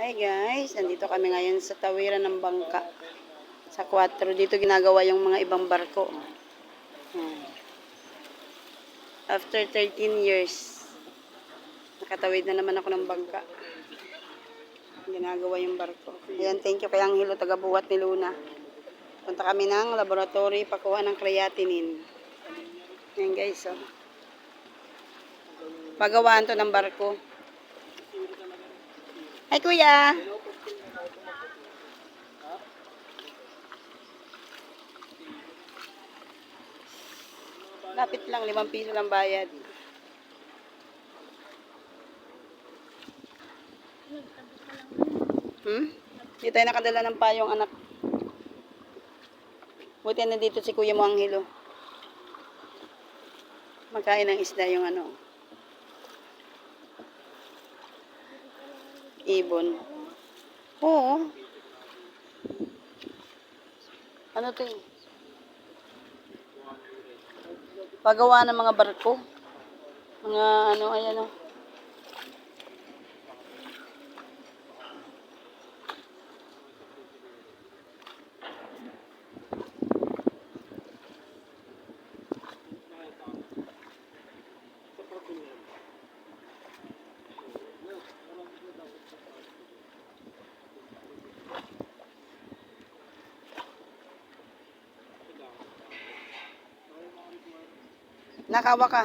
Hi guys, nandito kami ngayon sa tawiran ng bangka. Sa 4 dito ginagawa yung mga ibang barko. Hmm. After 13 years, nakatawid na naman ako ng bangka. Ginagawa yung barko. Ayan, thank you kay Angelo, taga-buhat ni Luna. Punta kami ng laboratory, pakuha ng creatinine. Ayan guys, oh. Pagawaan to ng barko. Ay, kuya. Lapit lang, limang piso lang bayad. Hmm? Hindi tayo nakadala ng payong anak. Buti na dito si Kuya mo Anghelo. Magkain ng isda yung ano. Ibon. Oo. Ano to eh? Pagawa ng mga barko. Mga ano, ayan o. Nakawa ka.